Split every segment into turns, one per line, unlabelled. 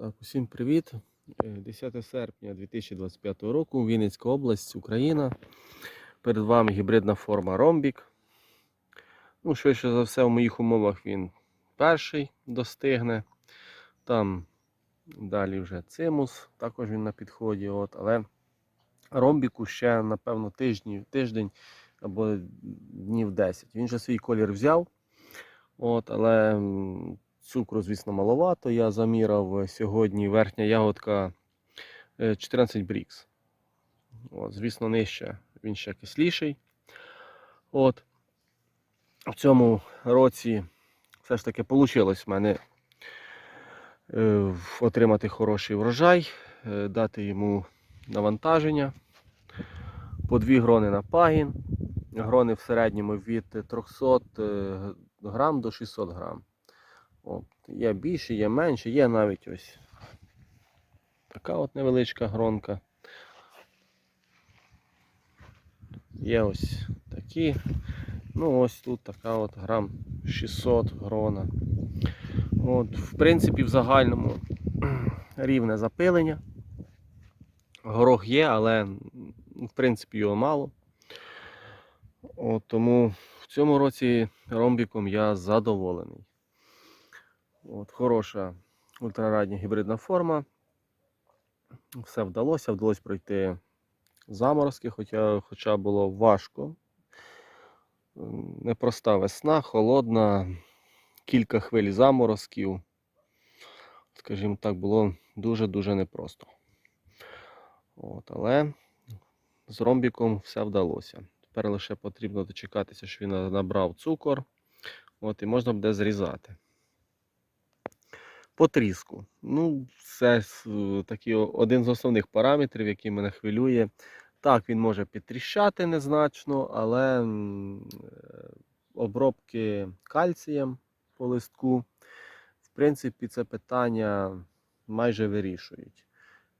Так, усім привіт. Е, 10 серпня 2025 року, Вінницька область, Україна. Перед вами гібридна форма ромбік. Ну, швидше за все, в моїх умовах він перший достигне. Там далі вже цимус, також він на підході. От, але ромбіку ще, напевно, тиждень, тиждень або днів 10. Він же свій колір взяв. От, але цукру, звісно, маловато. Я заміряв сьогодні верхня ягодка е, 14 брікс. От, звісно, нижче він ще кисліший. От. В цьому році все ж таки вийшло в мене е, отримати хороший врожай, е, дати йому навантаження. По дві грони на пагін. Грони в середньому від 300 е, грам до 600 грам. От, є більше, є менше, є навіть ось така от невеличка гронка. Є ось такі. Ну, ось тут така от грам 600 грона. От, в принципі, в загальному рівне запилення. Горох є, але в принципі його мало. От, тому в цьому році ромбіком я задоволений. От, хороша ультрарадня гібридна форма. Все вдалося, вдалося пройти заморозки, хоча, хоча було важко. Непроста весна, холодна, кілька хвиль заморозків. Скажімо так, було дуже-дуже непросто. От, але з ромбіком все вдалося. Тепер лише потрібно дочекатися, що він набрав цукор. От, і можна буде зрізати. По тріску. Ну, це е, такий один з основних параметрів, який мене хвилює. Так, він може підтріщати незначно, але е, обробки кальцієм по листку, в принципі, це питання майже вирішують.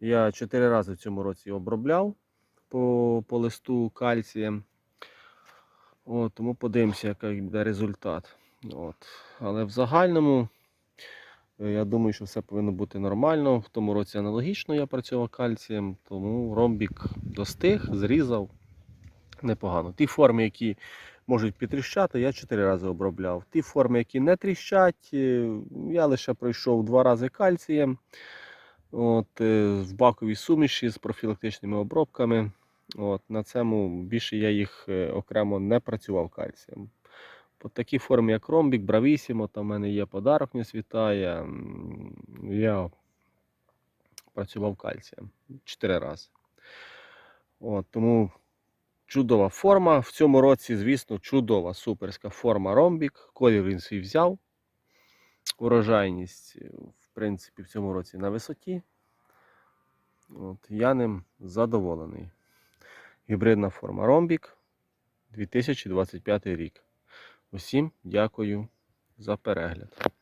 Я чотири рази в цьому році обробляв по, по листу кальцієм. От, тому подивимося, який буде результат. От. Але в загальному, я думаю, що все повинно бути нормально. В тому році аналогічно я працював кальцієм, тому ромбік достиг, зрізав непогано. Ті форми, які можуть підтріщати, я чотири рази обробляв. Ті форми, які не тріщать, е, я лише пройшов два рази кальцієм. От, е, в баковій суміші з профілактичними обробками. От, на цьому більше я їх е, окремо не працював кальцієм. По такі форми, як ромбік, бравісімо, там в мене є подарок не світає. Я працював кальцієм 4 рази. От, тому чудова форма. В цьому році, звісно, чудова суперська форма ромбік. Колір він свій взяв. Урожайність, е, в принципі, в цьому році на висоті. От, я ним задоволений. Гібридна форма ромбік 2025 рік. Усім дякую за перегляд.